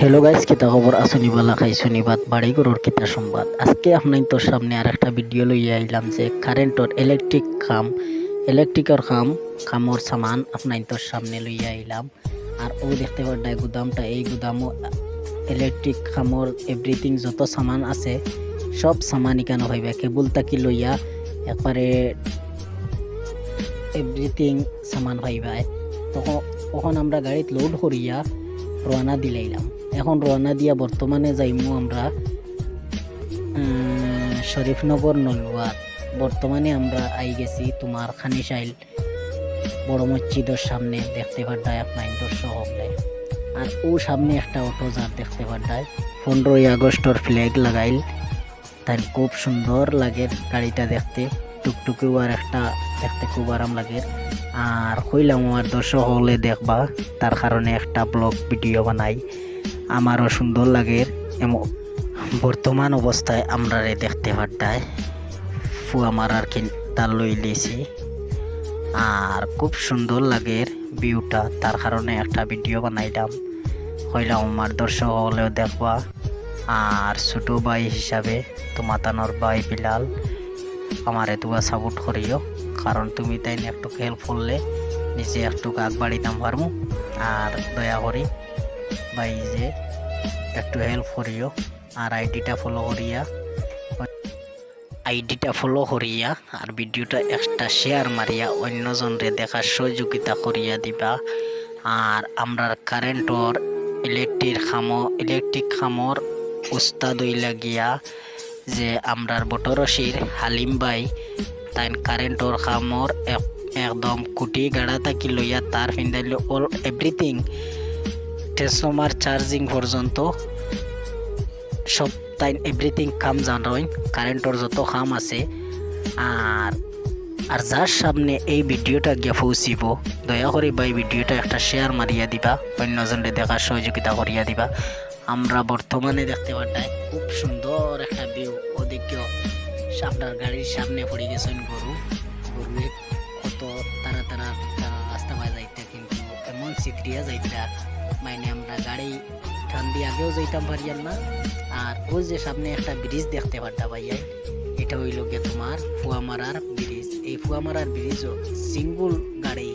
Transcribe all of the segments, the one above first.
Hello guys কিতা খবর আসুনি বালা খাই শুনিবাদ বাড়ি গরুর কিতা সংবাদ আজকে আপনার তোর সামনে আর একটা ভিডিও লইয়া আইলাম যে কারেন্টর ইলেকট্রিক কাম ইলেকট্রিকর কাম কামর সামান আপনার তোর সামনে লইয়া আইলাম। আর ও দেখতে পাড্ডায় গুদামটা, এই গুদামও ইলেকট্রিক কামর এভরিথিং যত সামান আছে, সব সামান ইকানো হইবে? কেবল তাকি লইয়া একবারে এভরিথিং সামান পাইবাই তখন তখন আমরা গাড়িত লোড করিয়া রওনা দিলাইলাম। এখন রওনা দিয়া বর্তমানে যাইমু আমরা শরীফনগর নলুয়াত বর্তমানে আমরা আই গেছি তোমার খানিশাইল বড় মসজিদের সামনে দেখতে পাড্ডায় আপনার দর্শক আর ও সামনে একটা অটো যার দেখতে পাড্ডায়। পনেরোই আগস্টর ফ্ল্যাগ লাগাইল। তাই খুব সুন্দর লাগে গাড়িটা দেখতে। টুকটুকিও আর একটা দেখতে খুব আরাম লাগে। আর কইলাম আমার দর্শক হলে দেখবা, তার কারণে একটা ব্লগ ভিডিও বানাই। আমারও সুন্দর লাগে। এমন বর্তমান অবস্থায় আমরা দেখতে পাড্ডায় ফুয়া মারার তার লই লিয়েছি আর খুব সুন্দর লাগে ভিউটা তার কারণে একটা ভিডিও বানাইলাম। কইলাম আমার দর্শক হলেও দেখবা। আর ছোট ভাই হিসাবে তোমাতানোর ভাই বিলাল। আমার দুয়া সাপোর্ট করিও। কারণ তুমি তাই একটু হেল্প করলে নিজে একটু আগ বাড়িতাম পারমু। আর দয়া করি ভাই যে একটু হেল্প করিও। আর আইডিটা ফলো করিয়া, আইডিটা ফলো করিয়া আর ভিডিওটা একটা শেয়ার মারিয়া অন্যজনরে দেখার সহযোগিতা করিয়া দিবা। আর আমরা কারেন্টর ইলেকট্রিক খামো ইলেকট্রিক খামর উস্তাদ হইলা গিয়া যে আমরার বটরসির হালিম ভাই তাই কারেন্টর খামর এক- একদম কুটি গাড়া থাকি লইয়া তার ফিন্দাইল অল এভরিথিং ট্রান্সফর্মার চার্জিং পর্যন্ত সব তাই এভরিথিং কাম জানরইন কারেন্টর যত কাম আছে আর আর যার সামনে এই ভিডিওটা গিয়ে পৌঁছিব দয়া করে ভাই ভিডিওটা একটা শেয়ার মারিয়া দিবা অন্যজনরে দেখার সহযোগিতা করিয়া দিবা। আমরা বর্তমানে দেখতে পাঠাই খুব সুন্দর একটা ভিউ ওদিকে আপনার গাড়ির সামনে পড়ে গেছেন গরু। গরুয়ে কত তারা তারা রাস্তা পায় যাইতে, কিন্তু এমন সিক্রিয়া যাইতা মানে আমরা গাড়ি দিয়ে আগেও যাইতাম পারিয়ার না। আর ওই যে সামনে একটা ব্রিজ দেখতে পারতা ভাইয়া, এটা হইল গিয়ে তোমার ফুয়ামারার ব্রিজ এই ফুয়ামারার ব্রিজও সিঙ্গুল গাড়ি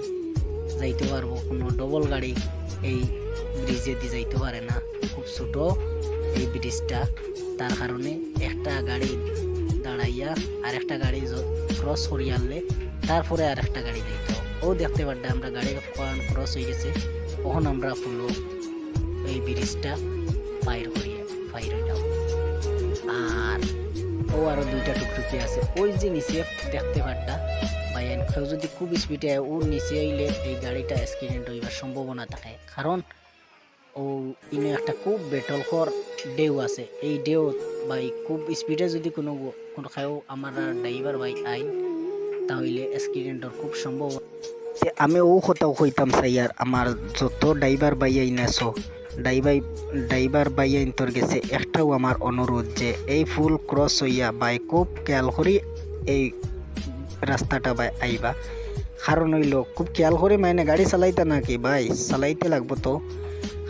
যাইতে পারব, কোনো ডবল গাড়ি। এই ব্রিজে দিয়ে যাইতে পারে না। খুব ছোট এই ব্রিজটা। তার কারণে একটা গাড়ি দাঁড়াইয়া আর একটা গাড়ি ক্রস করিয়ে আনলে তারপরে আর একটা গাড়ি যাইত। ও দেখতে পারলে আমরা গাড়ি ক্রস হয়ে গেছে। তখন আমরা ফুলো এই ব্রিজটা ফাইর করিয়া ফাইর হইলাম। আর ও আরও দুইটা টুকটুকি আছে। ওই যে নিচে দেখতে পারটা বাইয়ান কেউ যদি খুব স্পিডে ওর নিচে আইলে এই গাড়িটা অ্যাক্সিডেন্ট হইবার সম্ভাবনা থাকে। কারণ ও ইনে একটা খুব বেটলকর ডেউ আছে। এই ডেউ বাই খুব স্পিডে যদি কোনো কোনো খায়ও আমার ড্রাইভার বাই আইন তাহলে অ্যাক্সিডেন্টর খুব সম্ভব। আমি ও কথাও কইতাম চাই আর আমার যত ড্রাইভার বাই আইন আছো ড্রাইভার ড্রাইভার বাই আইন তোর গেছে একটাও আমার অনুরোধ যে এই ফুল ক্রস হইয়া বাই খুব খেয়াল করি এই রাস্তাটা বাই আইবা। কারণ হইল খুব খেয়াল করে মানে গাড়ি চালাইতে নাকি ভাই? চালাইতে লাগবো তো।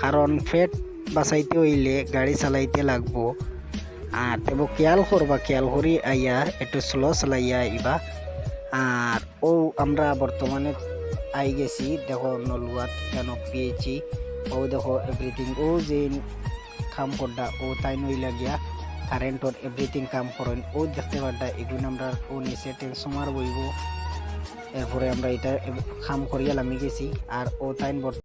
কারণ ফেট বাঁচাইতে হইলে গাড়ি চালাইতে লাগবো। আর তেব খেয়াল করবা খেয়াল করি আইয়া একটু স্লো চালাইয়া আইবা আর ও আমরা বর্তমানে আই গেছি। দেখো নলুয়াত কেন পেয়েছি ও দেখো এভরিথিং ও যে কাম করডা ও তাই নইলা গিয়া কারেন্টর এভরিথিং কাম করেন ও দেখতে পারডা এগুলো আমরা ও নিচে ট্রান্সফর্মার বইব এরপরে আমরা এটা কাম করিয়া নামি গেছি। আর ও তাই